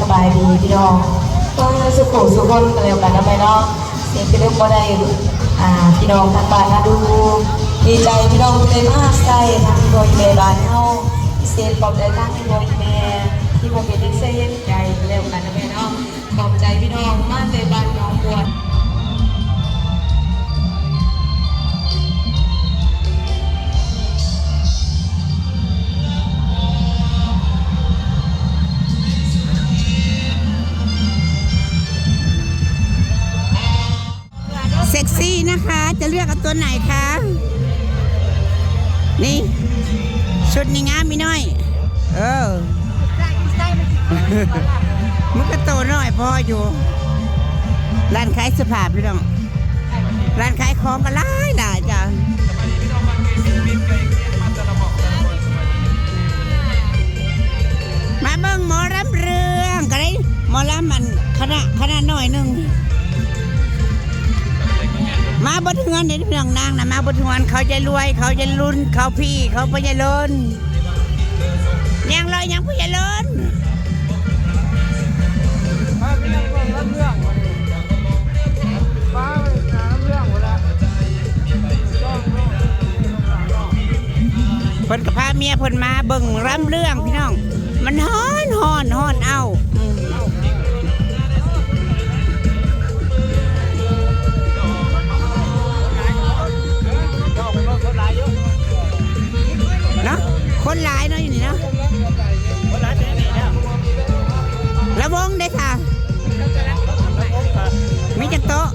สบายดีพี่น้องต้อสุขุสุขคนกันแล้วกันนะไปเนาะเสียงพี่ลูกก็ได้อ่าพี่น้องทางบ้านนะดู ดีใจพี่น้องเลยมากใจทางพี่บอยเมย์บ้านเฮาพิเศษปอบใจทางพี่บอยเมย์ที่มาเป็นเส้นใจแล้วกันนะแม่เนาะขอบใจพี่น้องมากเลยบ้าน ซ็กซี่นะคะ จะเลือกเอาตัวไหนคะ นี่ ชุดนี้งามมีน้อย เออมันก็โตหน่อยพออยู่ ร้านขายเสื้อผ้าพี่น้อง ร้านขายของก็หลายหลายจ้ะมาเบิ่งหมอรำเรื่องก็ได้หมอรำมันคณะคณะหน่อยหนึ่ง มาบนเฮือนเด็กพี่น้องนางนะมาบนเฮือนเขาจะรวย เขาจะรุ่น เขาพี่เขาพญ่ล้นยังลอยยังพ่อใหญ่ล้นเพิ่นกับพาเมียเพิ่นมาเบิ่งรำเรื่องพี่น้อง มันฮ้อนฮ้อนฮ้อนเอา คนหลายเนาะอยู่นี่เนาะแล้ววงได้ค่ะมีจักโต๊ะ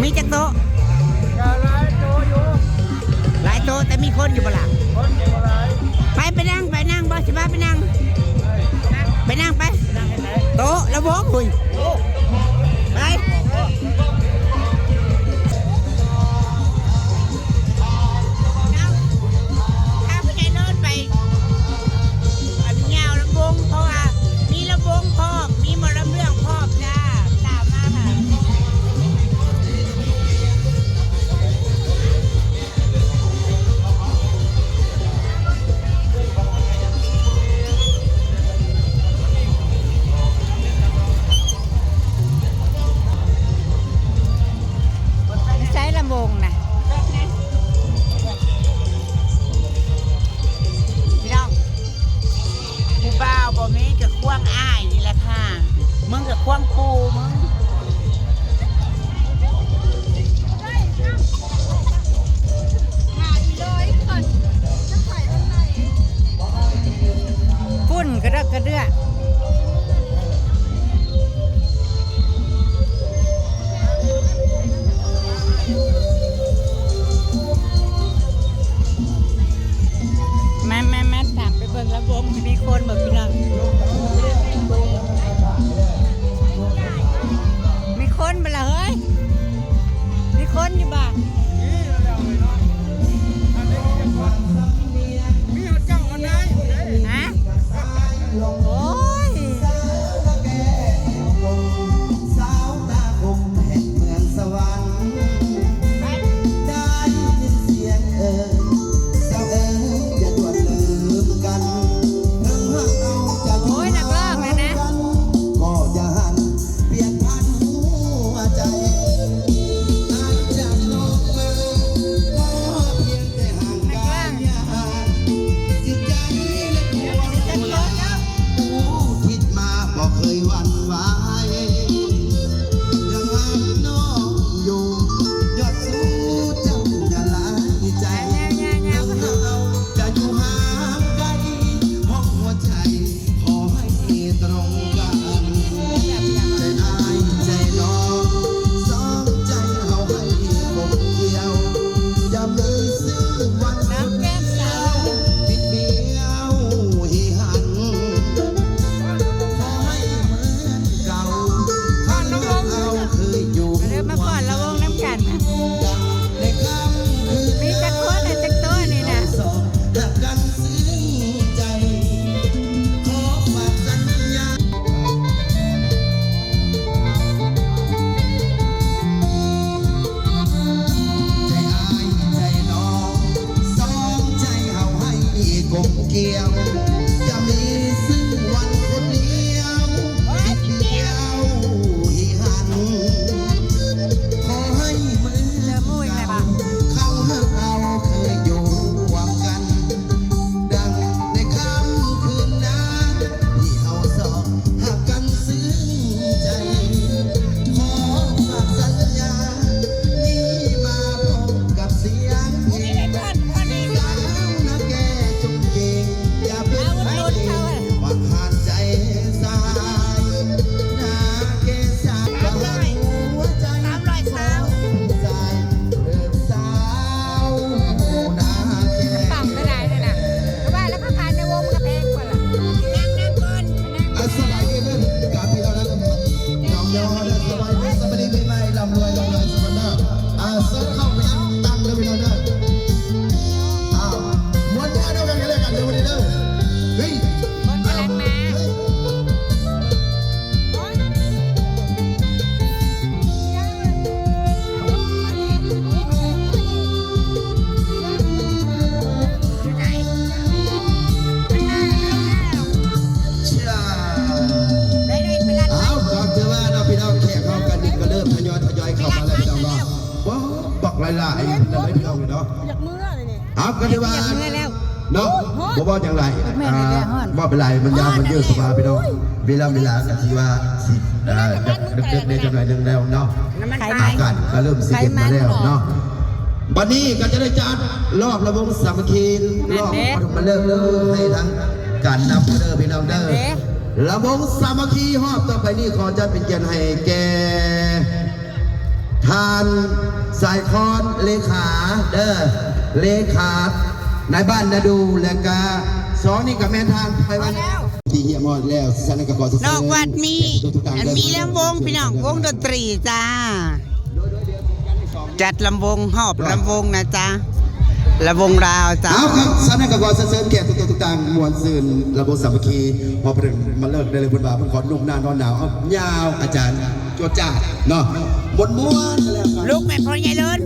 มีจักโต๊ะหลายโต๊ะแต่มีคนอยู่บ่ล่ะไปไปนั่งไปนั่งบ่สิบ้าไปนั่ง ไปนั่งไปโต๊ะแล้ววงคุยไป มันยาวมันยืดสบายพี่น้องเวลาเวลาก็ที่ว่าสิอ่าดึกๆในจังไรนึงแล้วเนาะน้ำมันไขพามัยนกันก็เริ่มสิเป็นมาแล้วเนาะวันนี้ก็จะได้จัดรอบระวงสามัคคีรอบมาเลิกเลิกให้ทั้งการนำเด้อพี่น้องเด้อระวงสามัคคีรอบต่อไปนี้ขอจัดเป็นเกียรติให้แกทานสายคอนเลขาเด้อเลขาในบ้านนาดูแล้วก็สองนี่กับแม่ทานไปวัน ดีเฮียมอดแล้วสันกกอสนอกวัดมีอันมีลำวงพี่น้องวงดนตรีจ้า จัดลำวงหอบลำวงนะจ๊ะลำวงราวจ้าเอาครับสันกกอสเสริมแก่ตัวต่างๆมวลซืนระบบสามัคคีพอเพิ่นมาเลิกได้เลยเพิ่นว่าเพิ่นขอนุ่มนานนอนหนาวเอายาวอาจารย์โจดจ้าเนาะบนม้วนแล้วกันลูกแม่พ่อใหญ่เลิน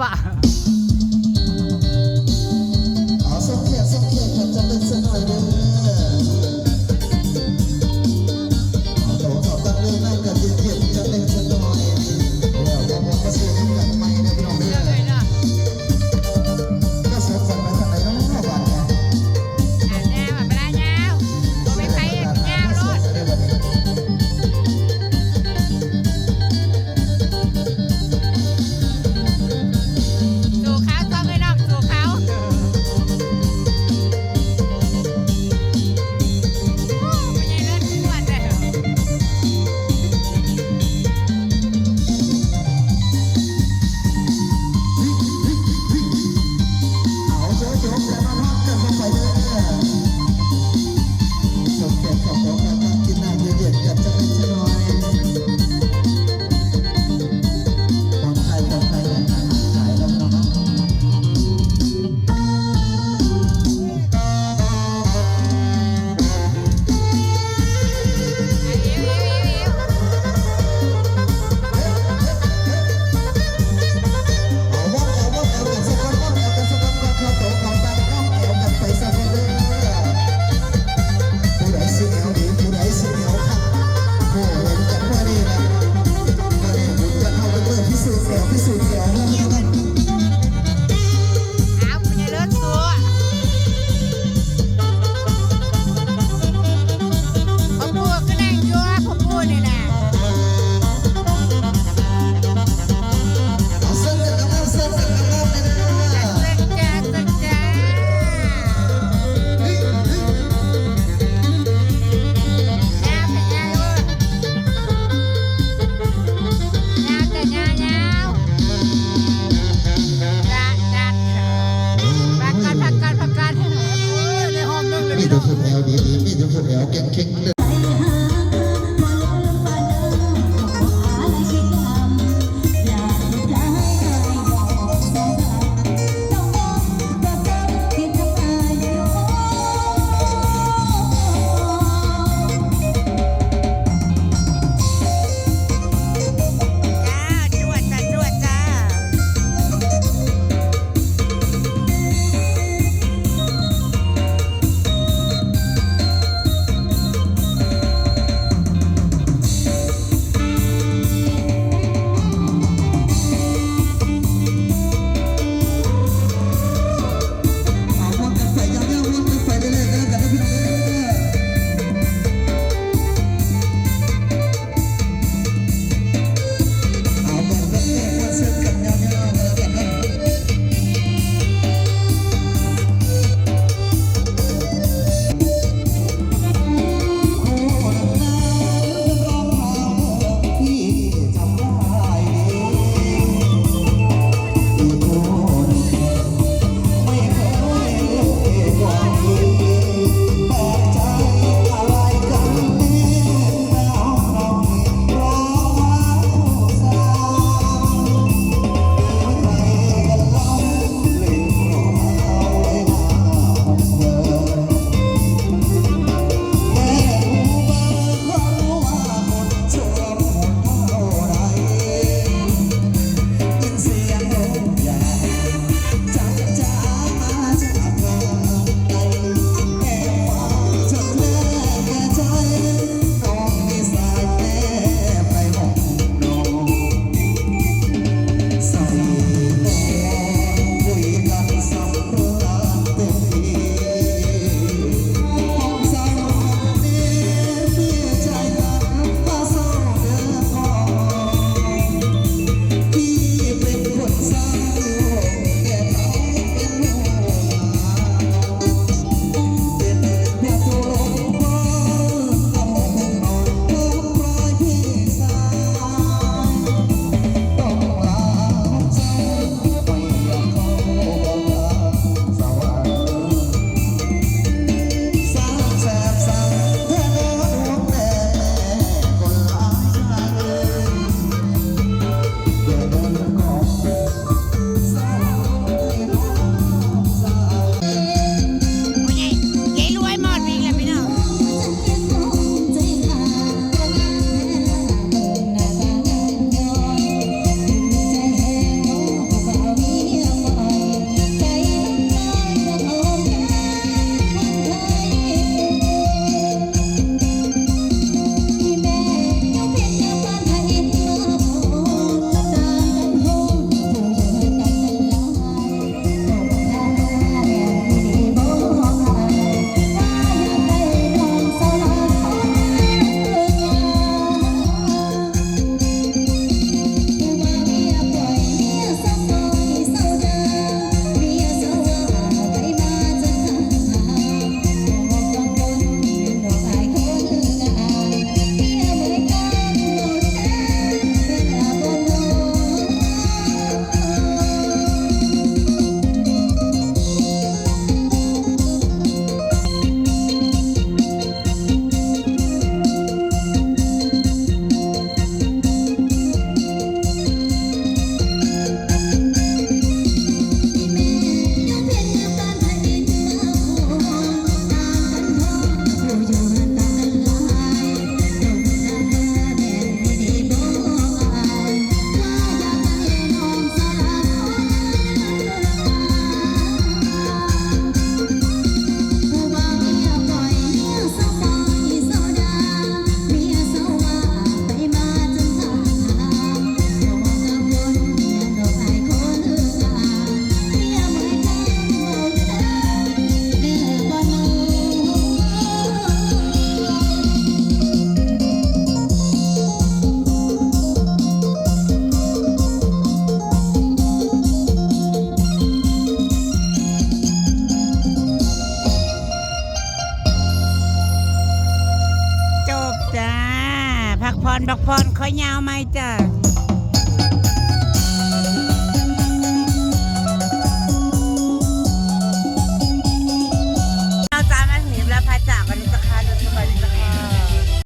ต มีแ